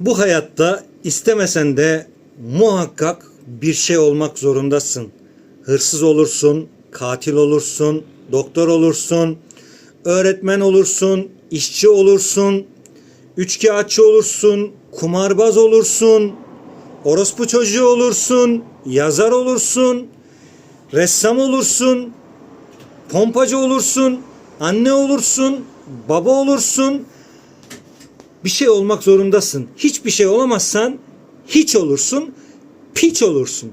Bu hayatta istemesen de muhakkak bir şey olmak zorundasın. Hırsız olursun, katil olursun, doktor olursun, öğretmen olursun, işçi olursun, üçkağıtçı olursun, kumarbaz olursun, orospu çocuğu olursun, yazar olursun, ressam olursun, pompacı olursun, anne olursun, baba olursun, bir şey olmak zorundasın. Hiçbir şey olamazsan hiç olursun, piç olursun.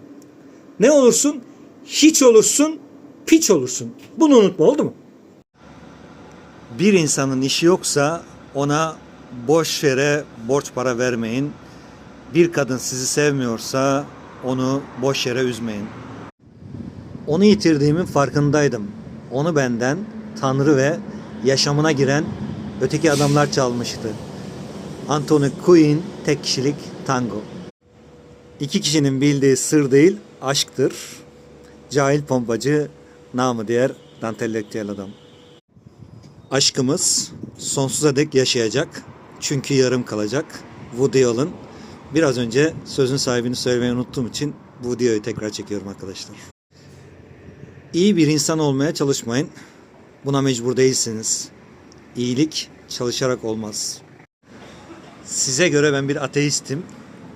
Ne olursun? Hiç olursun, piç olursun. Bunu unutma oldu mu? Bir insanın işi yoksa ona boş yere borç para vermeyin. Bir kadın sizi sevmiyorsa onu boş yere üzmeyin. Onu yitirdiğimin farkındaydım. Onu benden Tanrı ve yaşamına giren öteki adamlar çalmıştı. Anthony Quinn tek kişilik tango. İki kişinin bildiği sır değil, aşktır. Cahil pompacı, namı diğer dantelektüel adam. Aşkımız sonsuza dek yaşayacak. Çünkü yarım kalacak. Woody Allen. Biraz önce sözün sahibini söylemeyi unuttuğum için bu videoyu tekrar çekiyorum arkadaşlar. İyi bir insan olmaya çalışmayın. Buna mecbur değilsiniz. İyilik çalışarak olmaz. Size göre ben bir ateistim.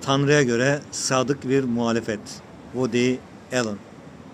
Tanrı'ya göre sadık bir muhalefet. Woody Allen.